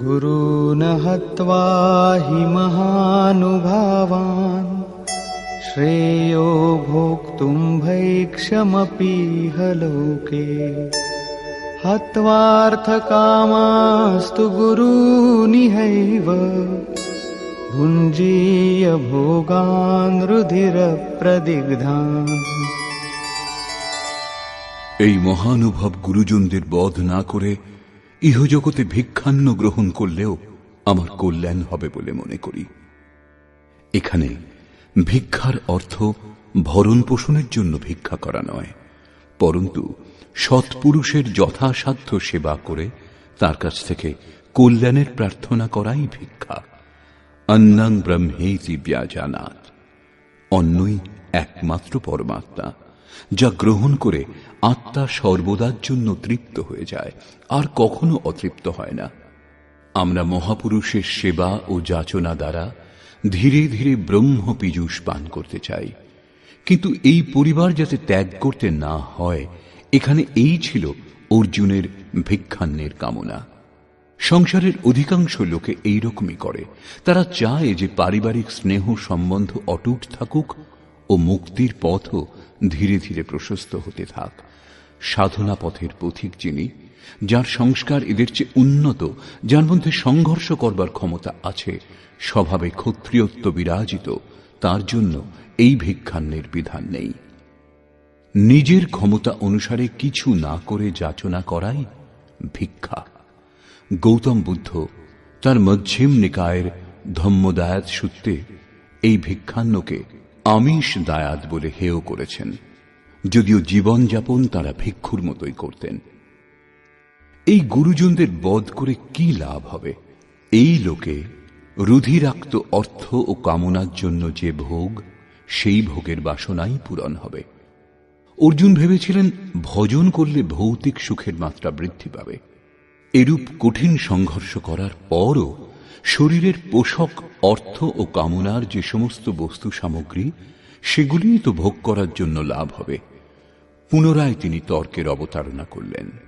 गुरून् हत्वा हि महानुभावान् श्रेयो भोक्तुम् भैक्षमपीह लोके हत्वार्थकामास्तु गुरूनिहैव भुञ्जीय भोगान् रुधिरप्रदिग्धान् এই মহানুভব গুরুজনদের বধ না করে ইহজগতে ভিক্ষান্ন গ্রহণ করলেও আমার কল্যাণ হবে বলে মনে করি। এখানে ভিক্ষার অর্থ ভরণ পোষণের জন্য ভিক্ষা করা নয়, পরন্তু সৎপুরুষের যথাসাধ্য সেবা করে তার কাছ থেকে কল্যাণের প্রার্থনা করাই ভিক্ষা। অন্নাং ব্রহ্মেতি ব্যাজানাত। অন্যই একমাত্র পরমাত্মা। যা গ্রহণ করে আত্মা সর্বদার জন্য তৃপ্ত হয়ে যায়, আর কখনো অতৃপ্ত হয় না। আমরা মহাপুরুষের সেবা ও যাচনা দ্বারা ধীরে ধীরে ব্রহ্ম পীযূষ পান করতে চাই। কিন্তু এই পরিবার যাতে ত্যাগ করতে না হয়, এখানে এই ছিল অর্জুনের ভিক্ষান্নের কামনা। সংসারের অধিকাংশ লোকে এই রকমই করে। তারা চায় যে পারিবারিক স্নেহ সম্বন্ধ অটুট থাকুক ও মুক্তির পথও ধীরে ধীরে প্রশস্ত হতে থাক। সাধনা পথের পথিক যিনি, যার সংস্কার এদের চেয়ে উন্নত, যার মধ্যে সংঘর্ষ করবার ক্ষমতা আছে, স্বভাবে ক্ষত্রিয়ত্ব বিরাজিত, তার জন্য এই ভিক্ষান্নের বিধান নেই। নিজের ক্ষমতা অনুসারে কিছু না করে যাচনা করাই ভিক্ষা। গৌতম বুদ্ধ তার মধ্যম নিকায়ের ধম্মদায়াত সূত্রে এই ভিক্ষান্নকে আমিষ দায়াত বলে হেয় করেছেন, যদিও জীবনযাপন তারা ভিক্ষুর মতোই করতেন। এই গুরুজনদের বধ করে কি লাভ হবে? এই লোকে রুধিরাক্ত অর্থ ও কামনার জন্য যে ভোগ, সেই ভোগের বাসনাই পূরণ হবে। অর্জুন ভেবেছিলেন, ভজন করলে ভৌতিক সুখের মাত্রা বৃদ্ধি পাবে। এরূপ কঠিন সংঘর্ষ করার পরও শরীরের পোষক অর্থ ও কামনার যে সমস্ত বস্তু সামগ্রী, সেগুলিই তো ভোগ করার জন্য লাভ হবে। পুনরায় তিনি তর্কের অবতারণা করলেন।